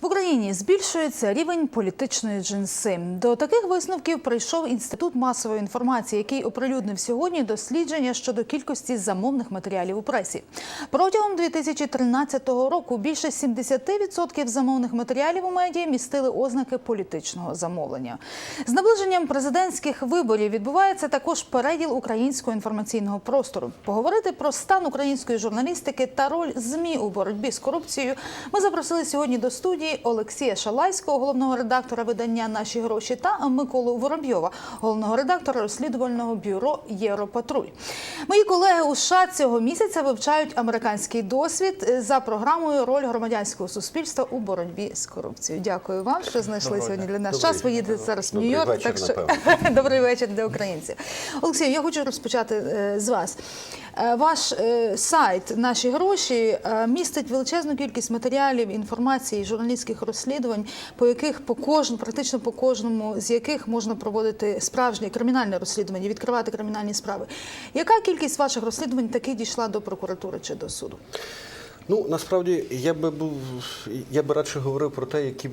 В Україні збільшується рівень політичної джинси. До таких висновків прийшов інститут масової інформації, який оприлюднив сьогодні дослідження щодо кількості замовних матеріалів у пресі. Протягом 2013 року більше 70% замовних матеріалів у медіа містили ознаки політичного замовлення. З наближенням президентських виборів відбувається також переділ українського інформаційного простору. Поговорити про стан української журналістики та роль змі у боротьбі з корупцією. Ми запросили сьогодні до студії Олексія Шалайського, головного редактора видання Наші гроші та Миколу Воробйова, головного редактора розслідувального бюро Європатруль. Мої колеги у США цього місяця вивчають американський досвід за програмою Роль громадянського суспільства у боротьбі з корупцією. Дякую вам, що знайшли Доброго сьогодні для нас час. Ви їдете зараз в Нью-Йорк. Так що добрий вечір для українців. Олексію, я хочу розпочати е, з вас. Е, Ваш е, сайт Наші гроші е, містить величезну кількість матеріалів, інформації, журналістських розслідувань, по яких по кожному, практично по кожному з яких можна проводити справжнє кримінальне розслідування, відкривати кримінальні справи. Яка кількість ваших розслідувань таки дійшла до прокуратури чи до суду? Ну насправді я би був я би радше говорив про те, які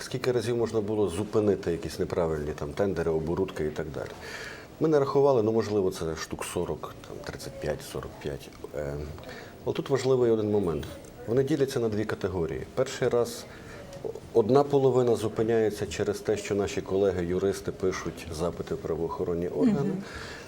скільки разів можна було зупинити якісь неправильні там тендери, оборудки і так далі. Ми не рахували, ну можливо, це штук 40, там 35, 45. Е, Але тут важливий один момент. Вони діляться на дві категорії. Перший раз одна половина зупиняється через те, що наші колеги-юристи пишуть запити в правоохоронні органи.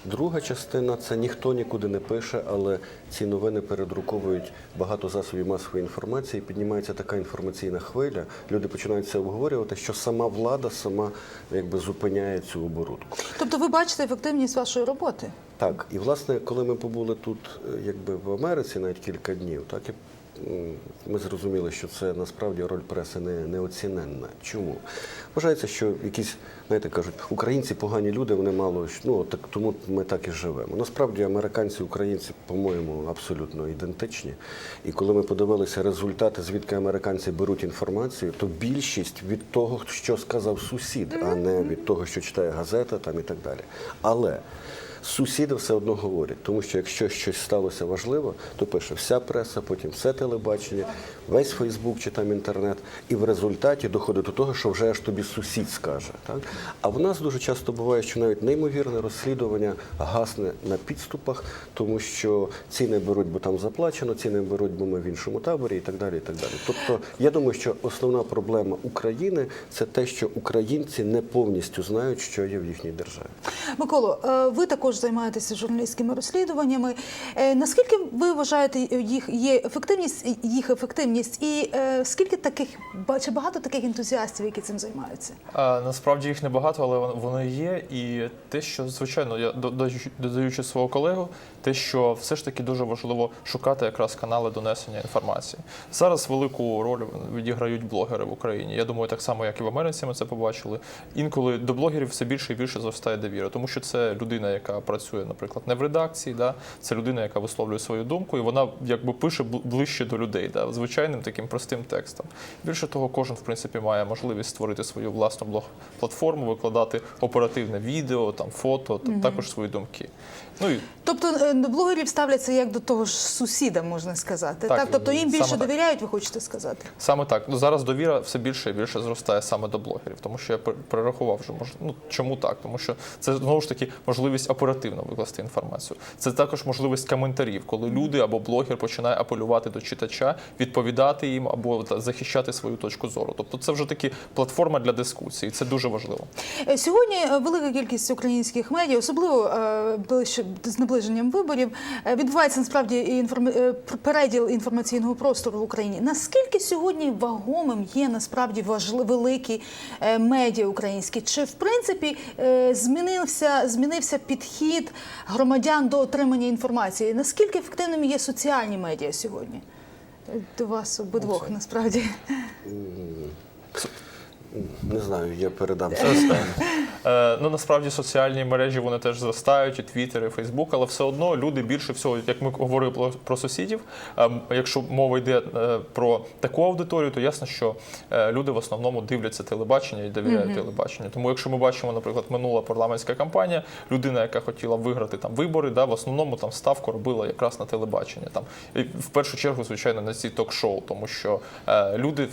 Друга частина це ніхто нікуди не пише, але ці новини передруковують багато засобів масової інформації. Піднімається така інформаційна хвиля. Люди починають це обговорювати, що сама влада сама якби зупиняє цю оборудку. Тобто, ви бачите ефективність вашої роботи? Так, і власне, коли ми побули тут, е, якби в Америці навіть кілька днів, так і ми зрозуміли, що це насправді роль преси не, неоціненна. Чому? Вважається, що якісь, знаєте, кажуть, українці погані люди, вони мало ну так тому ми так і живемо. Насправді американці, українці, по-моєму, абсолютно ідентичні. І коли ми подивилися результати, звідки американці беруть інформацію, то більшість від того, що сказав сусід, а не від того, що читає газета там і так далі. Але Сусіди все одно говорять, тому що якщо щось сталося важливо, то пише вся преса, потім все телебачення, весь Фейсбук чи там інтернет, і в результаті доходить до того, що вже аж тобі сусід скаже. Так? А в нас дуже часто буває, що навіть неймовірне розслідування гасне на підступах, тому що ці не беруть, бо там заплачено, ці не беруть, бо ми в іншому таборі, і так далі. І так далі. Тобто, я думаю, що основна проблема України це те, що українці не повністю знають, що є в їхній державі. Миколо, е, ви також займаєтеся журналістськими розслідуваннями. Е, Наскільки ви вважаєте їх є ефективність, їх ефективність, і е, скільки таких чи багато таких ентузіастів, які цим займаються? Насправді їх небагато, але вон- вони є. І те, що звичайно, я до- додаючи- додаючи свого колегу, те, що все ж таки дуже важливо шукати якраз канали донесення інформації. Зараз велику роль відіграють блогери в Україні. Я думаю, так само, як і в Америці, ми це побачили. Інколи до блогерів все більше і більше зростає довіра, тому що це людина, яка працює, наприклад, не в редакції, да? це людина, яка висловлює свою думку, і вона якби пише ближче до людей, да? звичайним таким простим текстом. Більше того, кожен в принципі має можливість створити свою власну блог-платформу, викладати оперативне відео, там фото, та також свої думки. Ну і Тобто е, блогерів ставляться як до того ж сусіда, можна сказати. Так, Так, тобто їм саме більше так. довіряють, ви хочете сказати. Саме так. Ну зараз довіра все більше і більше зростає саме до блогерів, тому що я перерахував вже мож... ну, чому так? Тому що це знову ж таки можливість оперативно викласти інформацію. Це також можливість коментарів, коли люди або блогер починає апелювати до читача, відповідати їм або захищати свою точку зору. Тобто це вже таки платформа для дискусії. Це дуже важливо. Е, Сьогодні е, велика кількість українських медіа, особливо е, з наближенням виборів, відбувається насправді інформ... переділ інформаційного простору в Україні. Наскільки сьогодні вагомим є насправді важли... великі медіа українські? Чи в принципі змінився, змінився підхід громадян до отримання інформації? Наскільки ефективними є соціальні медіа сьогодні? До вас обидвох насправді. Не знаю, я передам це ну насправді соціальні мережі вони теж зростають, і Твіттер, і Фейсбук, але все одно люди більше всього, як ми говорили про, сусідів. е, якщо мова йде е, про таку аудиторію, то ясно, що е, люди в основному дивляться телебачення і довіряють телебаченню. Тому, якщо ми бачимо, наприклад, минула парламентська кампанія, людина, яка хотіла виграти там вибори, да, в основному там ставку робила якраз на телебачення. Там і в першу чергу, звичайно, на ці ток-шоу, тому що е, люди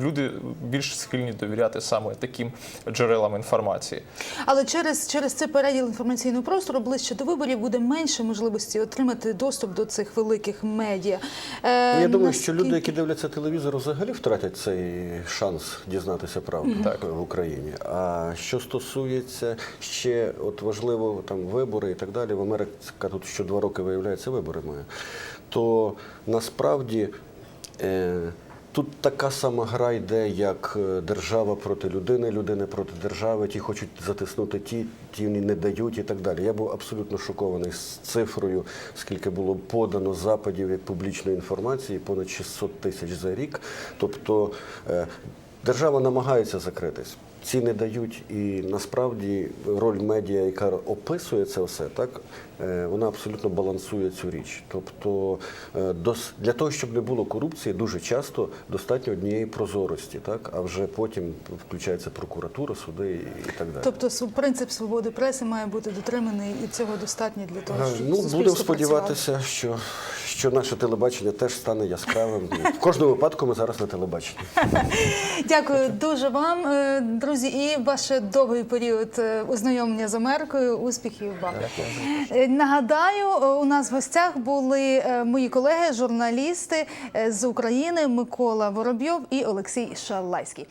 люди більш схильні довіряти саме таким джерелам інформації. Але через, через цей переділ інформаційного простору ближче до виборів буде менше можливості отримати доступ до цих великих медіа. Е, Ну, Я думаю, що люди, які дивляться телевізор, взагалі втратять цей шанс дізнатися правду Так. в Україні. А що стосується ще, от важливо там вибори і так далі, в Америці тут що два роки виявляється вибори має, то насправді. Е, Тут така сама гра йде, як е, держава проти людини, людини проти держави. Ті хочуть затиснути ті, ті не дають і так далі. Я був абсолютно шокований з цифрою, скільки було подано западів як публічної інформації, понад 600 тисяч за рік. Тобто е, держава намагається закритись. Ці не дають, і насправді роль медіа, яка описує це все, так е, вона абсолютно балансує цю річ. Тобто, е, для того, щоб не було корупції, дуже часто достатньо однієї прозорості, так а вже потім включається прокуратура, суди і, так далі. Тобто принцип свободи преси має бути дотриманий, і цього достатньо для того, Е, щоб Ну, будемо сподіватися, що, що наше телебачення теж стане яскравим. В кожному випадку ми зараз на телебаченні. Дякую дуже вам, е, друзі, і ваш довгий період е, ознайомлення з Америкою. Успіхів вам. Е, Нагадаю, е, у нас в гостях були мої колеги, журналісти з України Микола Воробйов і Олексій Шалайський.